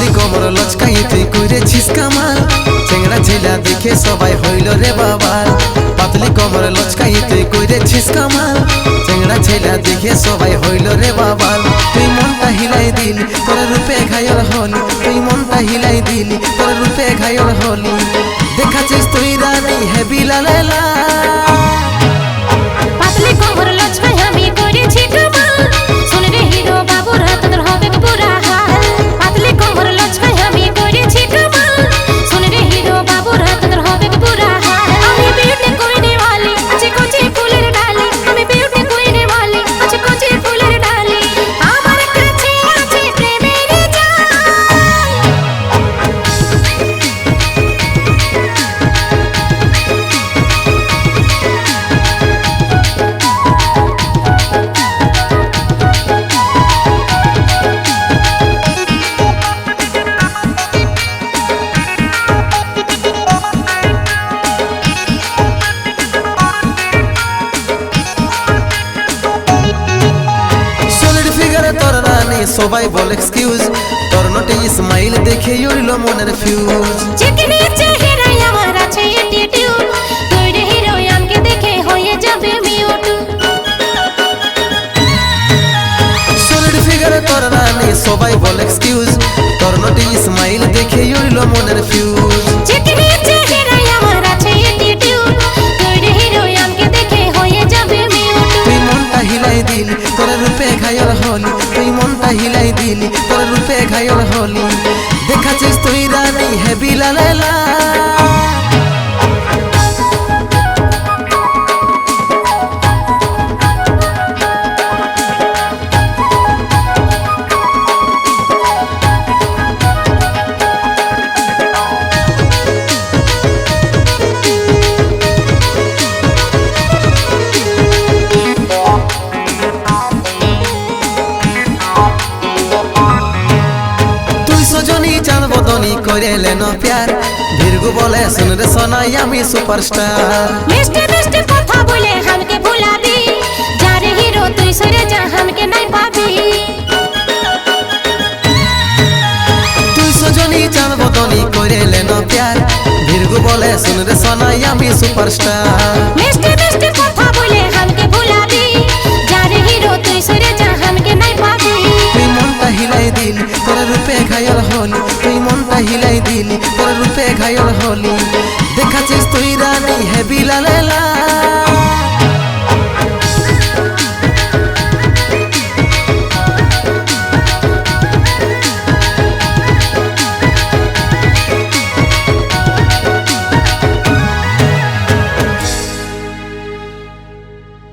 কমর লচকাই তুই করেছিস কামাল। চেংড়া ছেলা দেখে সবাই হইল রে বাবার পাতলি কমর লচকাই তুই করেছিস কামাল। চেংড়া ছেলা দেখে সবাই হইল রে বাবার তুই মনটা হিলাই দিলি, তোর রূপে ঘায়ল হলি। তুই মনটা হিলাই দিলি, তোর রূপে ঘায়ল হলি। দেখাছিস তুই রানী হেবি লালেলা রানী সবাই বল এক্সকিউজ তোর নটে ইসমাইল দেখে উড়ল মনের ফিউজ চেহারায় আমার আছে অ্যাটিটিউড তুই রে দেখে হয়ে যাবে মিউট সলিড ফিগারে তোর রানী সবাই বল এক্সকিউজ তোর নটে ইসমাইল দেখে উড়ল মনের ফিউজ হলি তুই মনটা হিলাই দিলি তোর রূপে ঘায়ল হলি। দেখাছিস তুই রানী হেবি লালেলা সজনী চাঁদ বদনি করে লেন প্যার। ভিরগু বলে শুন রে সোনাই আমি সুপারস্টার। মিষ্টি মিষ্টি কথা বলে আমাকে ভুলাবি। যারে হিরো তুই সরে যা আমাকে নাই পাবি। তুই সজনী চাঁদ বদনি করে লেন প্যার। ভিরগু বলে শুন রে সোনাই আমি সুপারস্টার। হলি তুই মনটা হিলাই দিলি তোর রূপে ঘায়ল হলি। দেখাছিস তুই রানী হেবি লালেলা